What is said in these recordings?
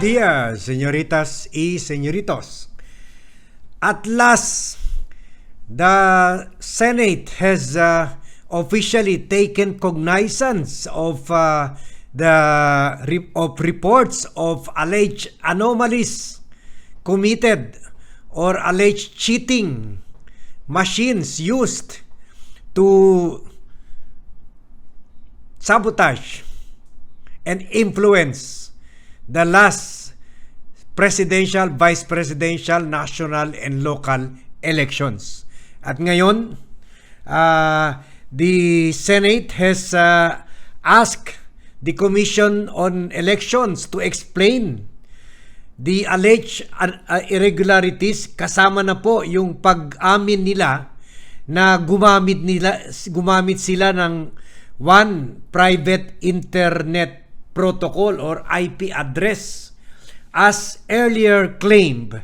días, señoritas y señoritos. At last, the Senate has uh, officially taken cognizance of uh, the of reports of alleged anomalies committed or alleged cheating machines used to sabotage and influence the last presidential, vice presidential, national, and local elections. At ngayon, uh, the Senate has uh, asked the Commission on Elections to explain the alleged uh, uh, irregularities kasama na po yung pag-amin nila na gumamit nila gumamit sila ng one private internet protocol or IP address as earlier claimed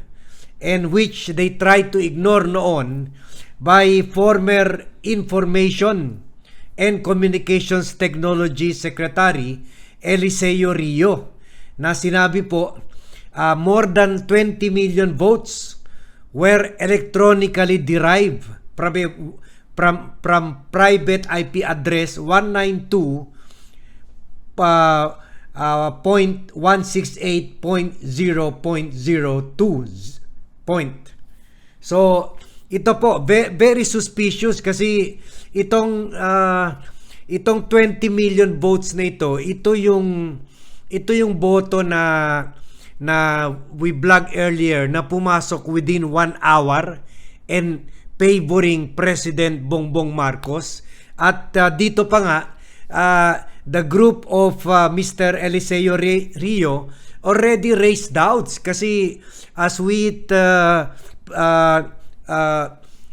and which they tried to ignore noon by former Information and Communications Technology Secretary Eliseo Rio na sinabi po uh, more than 20 million votes were electronically derived from, from, from private IP address 192 uh, uh, point 168.0.02 point. So, ito po, ve- very suspicious kasi itong uh, itong 20 million votes na ito, ito yung ito yung boto na na we blog earlier na pumasok within one hour and favoring President Bongbong Marcos at uh, dito pa nga uh, the group of uh, Mr. Eliseo Rio already raised doubts kasi as we uh, uh, uh,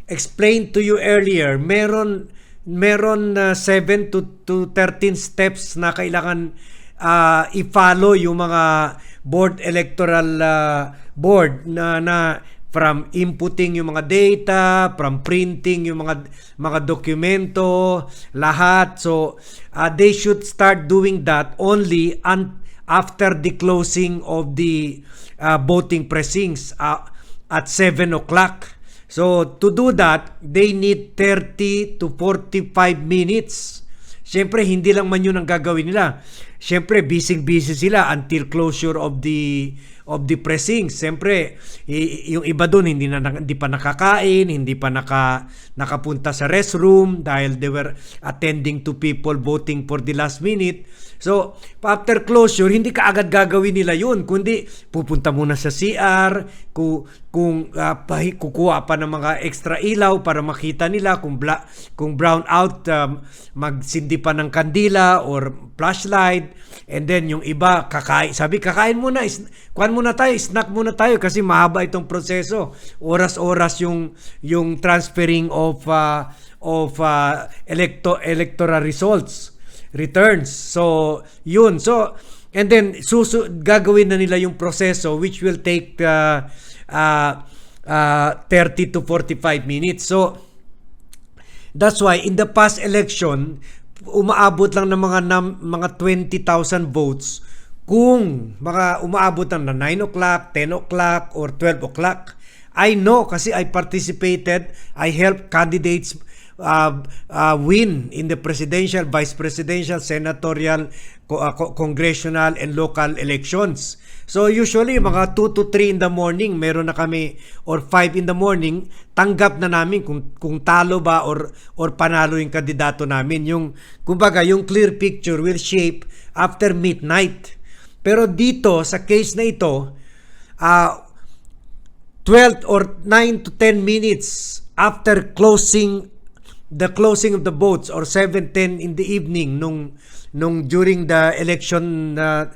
explained to you earlier meron meron uh, 7 to, to 13 steps na kailangan uh, i-follow yung mga board electoral uh, board na na from inputting yung mga data, from printing yung mga mga dokumento, lahat. So uh, they should start doing that only un- after the closing of the uh, voting precincts uh, at 7 o'clock. So to do that, they need 30 to 45 minutes. Siyempre, hindi lang man yun ang gagawin nila. Siyempre, busy-busy sila until closure of the of the pressings. Siyempre, yung iba doon hindi na hindi pa nakakain, hindi pa naka nakapunta sa restroom dahil they were attending to people voting for the last minute. So, after closure, hindi ka agad gagawin nila yun, kundi pupunta muna sa CR, kung, kung uh, kukuha pa ng mga extra ilaw para makita nila kung, bla, kung brown out, um, magsindi pa ng kandila or flashlight, and then yung iba, kakain, sabi kakain muna, is, kuhan muna tayo, snack muna tayo kasi mahaba itong proseso. Oras-oras yung, yung transferring of, uh, of uh, electo, electoral results returns. So, yun. So, and then susu gagawin na nila yung proseso which will take uh, uh, uh, 30 to 45 minutes. So, that's why in the past election, umaabot lang ng mga nam, mga 20,000 votes kung mga umaabot na 9 o'clock, 10 o'clock, or 12 o'clock. I know kasi I participated, I helped candidates uh, uh, win in the presidential, vice presidential, senatorial, uh, congressional, and local elections. So usually mga 2 to 3 in the morning meron na kami or 5 in the morning tanggap na namin kung kung talo ba or or panalo yung kandidato namin yung kumbaga yung clear picture will shape after midnight. Pero dito sa case na ito uh, 12 or 9 to 10 minutes after closing the closing of the votes or 7:10 in the evening nung nung during the election uh,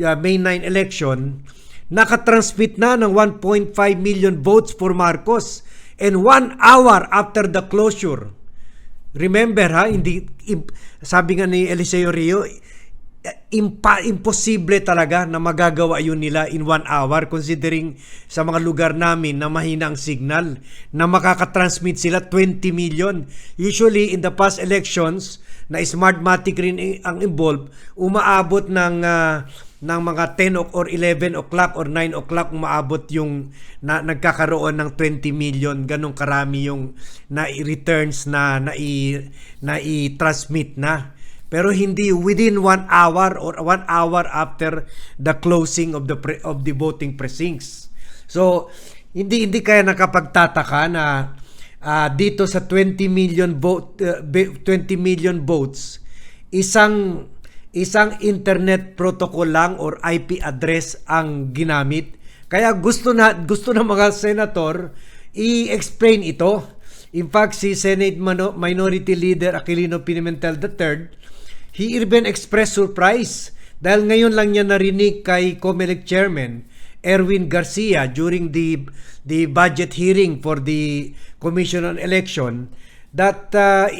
uh, May 9 election nakatransmit na ng 1.5 million votes for Marcos and one hour after the closure remember ha hindi sabi nga ni Eliseo Rio impa, imposible talaga na magagawa yun nila in one hour considering sa mga lugar namin na mahina ang signal na makakatransmit sila 20 million. Usually in the past elections na Smartmatic rin ang involved, umaabot ng uh, ng mga 10 o- or 11 o'clock or 9 o'clock umaabot yung na, nagkakaroon ng 20 million. Ganong karami yung na returns na na i, na. I-transmit na pero hindi within one hour or one hour after the closing of the pre, of the voting precincts. So hindi hindi kaya nakapagtataka na ah, dito sa 20 million vote uh, be- 20 million votes isang isang internet protocol lang or IP address ang ginamit. Kaya gusto na gusto ng mga senator i-explain ito. In fact, si Senate Mano- Minority Leader Aquilino Pimentel III, he even expressed surprise dahil ngayon lang niya narinig kay COMELEC Chairman Erwin Garcia during the the budget hearing for the Commission on Election that uh,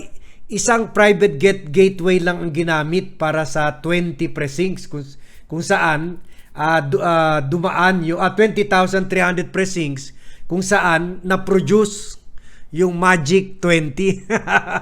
isang private get gateway lang ang ginamit para sa 20 precincts kung, kung saan ah, du- ah, dumaan yung ah, 20,300 precincts kung saan na-produce yung Magic 20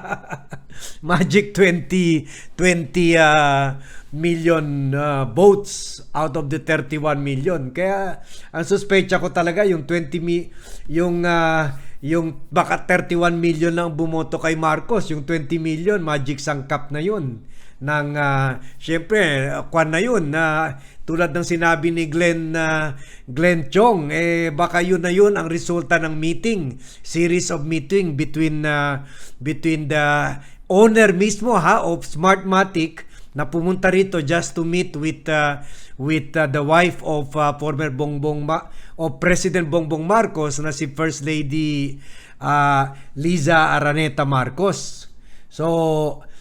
Magic 20 20 ah, million ah, votes out of the 31 million. Kaya ang suspecha ko talaga yung 20 mi yung ah, yung baka 31 million lang bumoto kay Marcos, yung 20 million magic sangkap na yun. Ng uh, syempre kwan na yun na tulad ng sinabi ni Glenn uh, Glenn Chong eh baka yun na yun ang resulta ng meeting series of meeting between uh, between the owner mismo ha of Smartmatic na pumunta rito just to meet with uh, with uh, the wife of uh, former Bongbong Ma- of President Bongbong Marcos na si First Lady uh, Liza Araneta Marcos. So,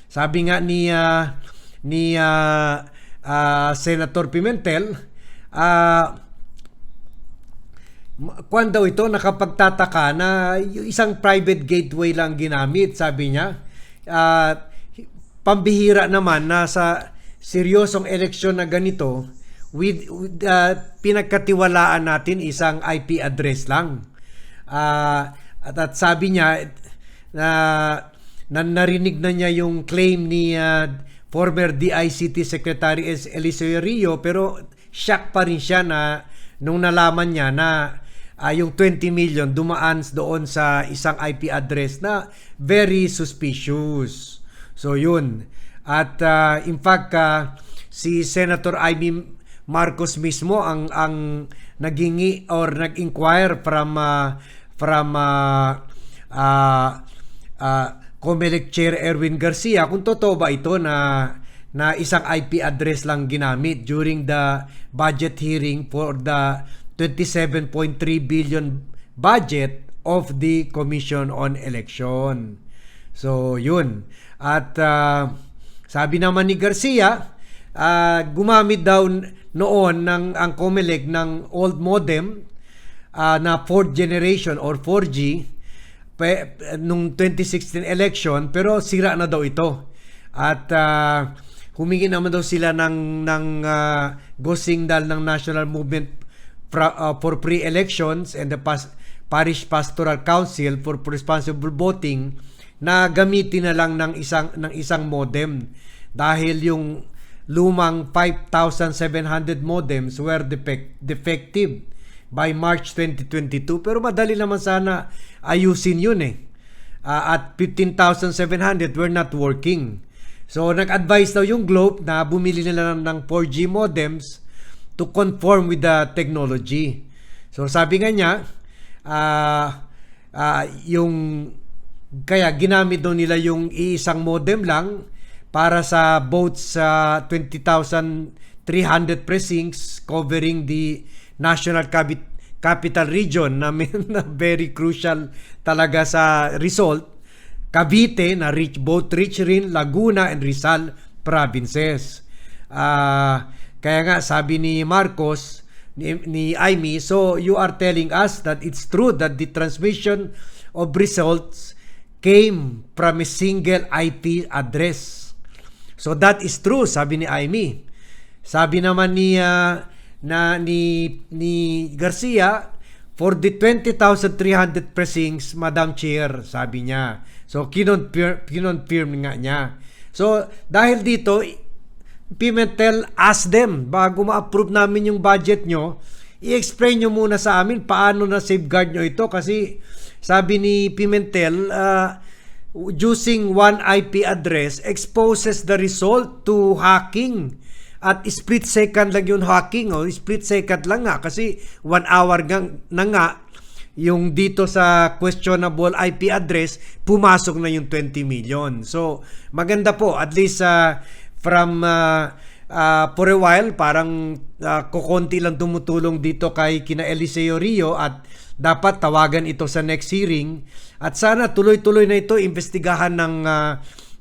sabi nga ni uh, ni uh, uh, Senator Pimentel, uh, kwan daw ito nakapagtataka na isang private gateway lang ginamit, sabi niya. Uh, pambihira naman na sa seryosong eleksyon na ganito, with, with uh, pinagkatiwalaan natin isang IP address lang. Uh, at, at sabi niya na, na narinig na niya yung claim ni uh, former DICT Secretary S. Eliseo Rio pero shock pa rin siya na nung nalaman niya na uh, yung 20 million dumaan doon sa isang IP address na very suspicious. So yun. At uh, in fact uh, si Senator Amy Marcos mismo ang ang nagingi or nag-inquire from uh, from uh, uh, uh, Comelec Chair Erwin Garcia kung totoo ba ito na na isang IP address lang ginamit during the budget hearing for the 27.3 billion budget of the Commission on Election. So, yun. At uh, sabi naman ni Garcia, uh, gumamit daw noon ng ang Comelec ng old modem uh, na fourth generation or 4G pe, nung 2016 election pero sira na daw ito. At uh, humingi naman daw sila ng ng uh, go signal ng National Movement pra, uh, for Pre-Elections and the pas, Parish Pastoral Council for Responsible Voting na gamitin na lang ng isang ng isang modem dahil yung lumang 5,700 modems were defect, defective by March 2022 pero madali naman sana ayusin yun eh. Uh, at 15,700 were not working. So nag-advise daw yung Globe na bumili nila ng 4G modems to conform with the technology. So sabi nga niya uh, uh, yung kaya ginamit daw nila yung iisang modem lang para sa both sa 20,300 precincts covering the National Capi- Capital Region na, na very crucial talaga sa result. Cavite na rich both rich rin Laguna and Rizal provinces. Uh, kaya nga sabi ni Marcos ni, ni Aimee, so you are telling us that it's true that the transmission of results came from a single IP address. So that is true, sabi ni Aimee. Sabi naman ni uh, na ni ni Garcia for the 20,300 precincts, Madam Chair, sabi niya. So kinonfirm kinonfirm nga niya. So dahil dito Pimentel, ask them bago ma-approve namin yung budget nyo, i-explain nyo muna sa amin paano na safeguard nyo ito kasi sabi ni Pimentel, uh, using one IP address exposes the result to hacking. At split second lang yung hacking, oh. split second lang nga kasi one hour nga, na nga yung dito sa questionable IP address, pumasok na yung 20 million. So, maganda po. At least uh, from uh, uh, for a while, parang uh, kukonti lang tumutulong dito kay kina Eliseo Rio at dapat tawagan ito sa next hearing. At sana tuloy-tuloy na ito investigahan ng uh,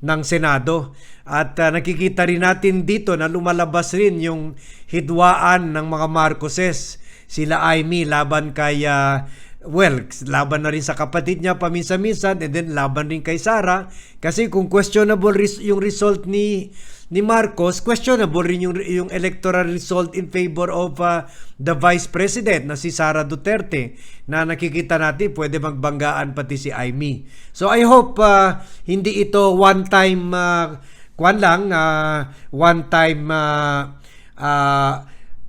ng Senado. At uh, nakikita rin natin dito na lumalabas rin yung hidwaan ng mga Marcoses. Sila Aimee laban kay uh, well, laban na rin sa kapatid niya paminsan-minsan and then laban rin kay Sara kasi kung questionable res- yung result ni ni Marcos, questionable rin yung yung electoral result in favor of uh, the vice president na si Sara Duterte na nakikita natin pwede magbanggaan pati si Aimee. So I hope uh, hindi ito one time uh, kwan lang uh, one time uh, uh,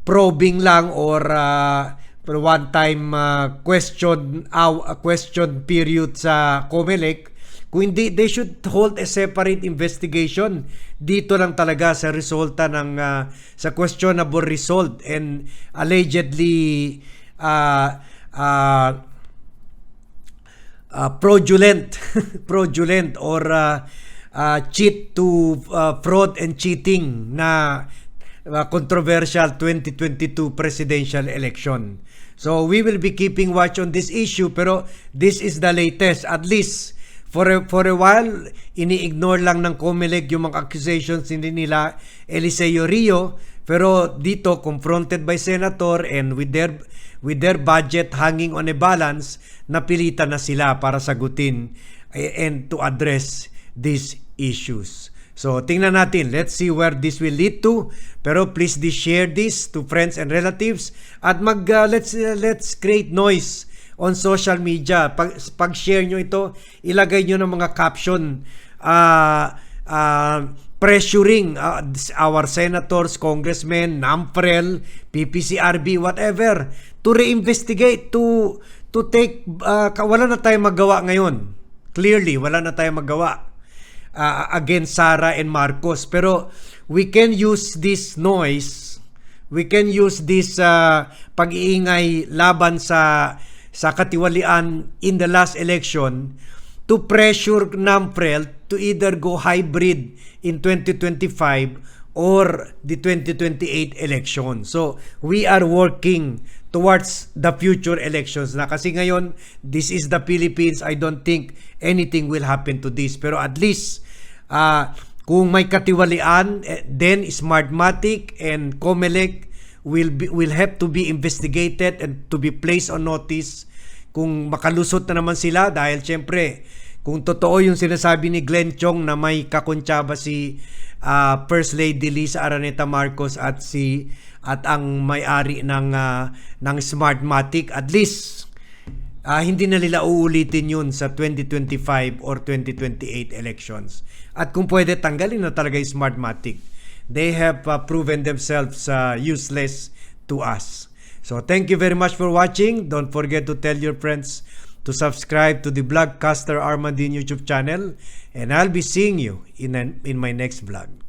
probing lang or uh, one time uh, question uh, question period sa COMELEC kung hindi they should hold a separate investigation. Dito lang talaga sa resulta ng uh, sa questionable result and allegedly uh, uh, uh, fraudulent fraudulent or uh, uh, cheat to uh, fraud and cheating na uh, controversial 2022 presidential election. So we will be keeping watch on this issue pero this is the latest at least for a, for a while ini-ignore lang ng COMELEC yung mga accusations hindi nila Eliseo Rio pero dito confronted by senator and with their with their budget hanging on a balance napilitan na sila para sagutin eh, and to address these issues. So, tingnan natin. Let's see where this will lead to. Pero please do share this to friends and relatives at mag uh, let's uh, let's create noise on social media. Pag pag-share nyo ito, ilagay nyo ng mga caption uh, uh, pressuring uh, our senators, congressmen, NAMPREL, PPCRB, whatever to reinvestigate to to take uh, wala na tayong magawa ngayon. Clearly, wala na tayong magawa uh, against Sara and Marcos. Pero we can use this noise, we can use this uh, pag-iingay laban sa sa katiwalian in the last election to pressure NAMPREL to either go hybrid in 2025 or the 2028 election. So, we are working towards the future elections na kasi ngayon, this is the Philippines. I don't think anything will happen to this. Pero at least, uh, kung may katiwalian, eh, then Smartmatic and Comelec will be, will have to be investigated and to be placed on notice kung makalusot na naman sila dahil syempre kung totoo yung sinasabi ni Glenn Chong na may kakuntsaba si uh, First Lady Lisa Araneta Marcos at si at ang may-ari ng uh, ng Smartmatic at least uh, hindi na nila uulitin yun sa 2025 or 2028 elections. At kung pwede tanggalin na talaga yung Smartmatic. They have uh, proven themselves uh, useless to us. So thank you very much for watching. Don't forget to tell your friends to subscribe to the Vlogcaster Armandin YouTube channel and I'll be seeing you in, an, in my next vlog.